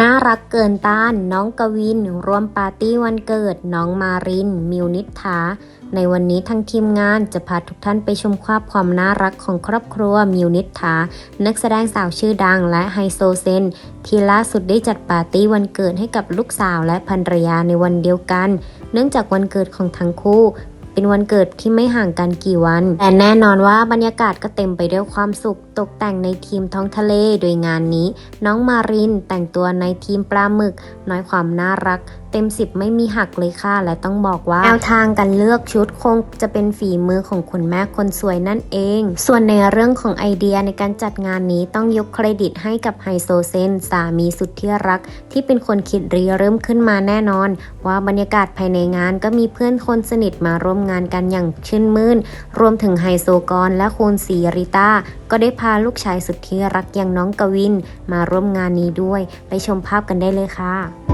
น่ารักเกินต้าน น้องกวินร่วมปาร์ตี้วันเกิด น้องมาริน มิวนิษฐา ในวันนี้ทั้งทีมงานจะพาทุกท่านไปชมภาพความน่ารักของครอบครัวมิวนิษฐา นักแสดงสาวชื่อดังและไฮโซเซน ที่ล่าสุดได้จัดปาร์ตี้วันเกิดให้กับลูกสาวและภรรยาในวันเดียวกัน เนื่องจากวันเกิดของทั้งคู่ เป็นวันเกิดที่ไม่ห่างกันกี่วัน แต่แน่นอนว่าบรรยากาศก็เต็มไปด้วยความสุข ตกแต่งในทีมท้องทะเล โดยงานนี้ น้องมารินแต่งตัวในทีมปลาหมึก น้อยความน่ารัก เต็มสิบไม่มีหักเลยค่ะ และต้องบอกว่าแนวทางการเลือกชุดคงจะเป็นฝีมือของคุณแม่คนสวยนั่นเอง ส่วนในเรื่องของไอเดียในการจัดงานนี้ต้องยกเครดิตให้กับไฮโซเซนสามีสุดที่รัก ที่เป็นคนคิดรีเริ่มขึ้นมาแน่นอน ว่าบรรยากาศภายในงานก็มีเพื่อนคนสนิทมาร่วมงานกันอย่างชื่นมื่น รวมถึงไฮโซกรและคุณสีริต้าก็ได้พาลูกชายสุดที่รักอย่างน้องกวิน มาร่วมงานนี้ด้วย ไปชมภาพกันได้เลยค่ะ